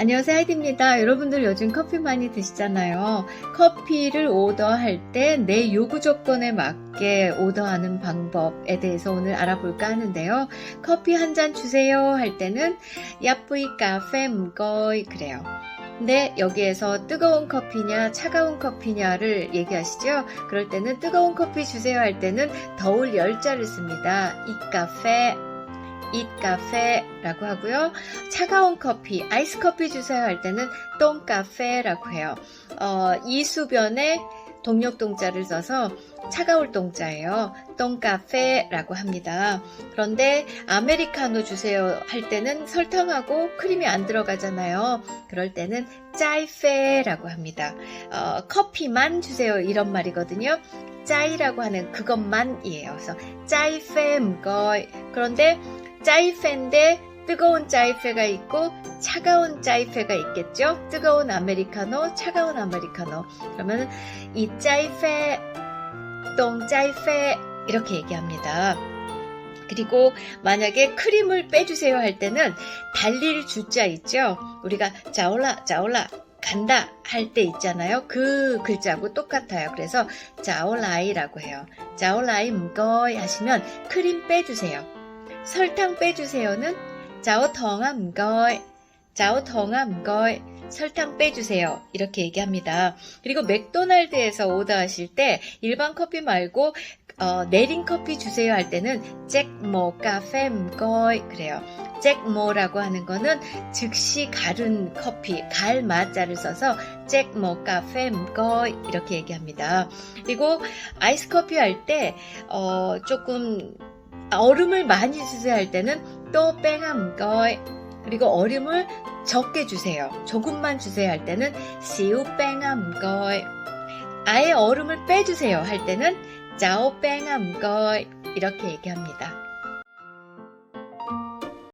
안녕하세요 하이디입니다. 여러분들 요즘 커피 많이 드시잖아요. 커피를 오더할 때 내 요구 조건에 맞게 오더하는 방법에 대해서 오늘 알아볼까 하는데요. 커피 한 잔 주세요 할 때는 야뿌이 카페 무거이 그래요. 근데 여기에서 뜨거운 커피냐 차가운 커피냐를 얘기하시죠. 그럴 때는 뜨거운 커피 주세요 할 때는 더울 열자를 씁니다. 이 카페 이 카페라고 하고요. 차가운 커피, 아이스 커피 주세요 할 때는 똥 카페라고 해요. 어, 이수변에 동력 동자를 써서 차가울 동자예요. 똥 카페라고 합니다. 그런데 아메리카노 주세요 할 때는 설탕하고 크림이 안 들어가잖아요. 그럴 때는 짜이페라고 합니다. 어, 커피만 주세요 이런 말이거든요. 짜이라고 하는 그것만이에요. 그래서 짜이페 무거이. 그런데 짜이페인데 뜨거운 짜이페가 있고 차가운 짜이페가 있겠죠? 뜨거운 아메리카노, 차가운 아메리카노. 그러면 이 짜이페, 똥 짜이페 이렇게 얘기합니다. 그리고 만약에 크림을 빼주세요 할 때는 달릴 주자 있죠? 우리가 자올라 자올라 간다 할 때 있잖아요. 그 글자하고 똑같아요. 그래서 자올라이라고 해요. 자올라이 무거이 하시면 크림 빼주세요. 설탕 빼주세요는 자오텅아 무거이 설탕 빼주세요. 이렇게 얘기합니다. 그리고 맥도날드에서 오더하실 때 일반 커피 말고 어, 내린 커피 주세요 할 때는 잭모 카페 무거이 그래요. 잭모라고 하는 거는 즉시 갈은 커피, 갈 마자를 써서 잭모 카페 무거이 이렇게 얘기합니다. 그리고 아이스 커피 할때 어, 조금 얼음을 많이 주세요 할 때는 또 뺑아 무거이 그리고 얼음을 적게 주세요. 조금만 주세요 할 때는 시우 뺑아 무거이 아예 얼음을 빼주세요 할 때는 짜오 뺑아 무거이 이렇게 얘기합니다.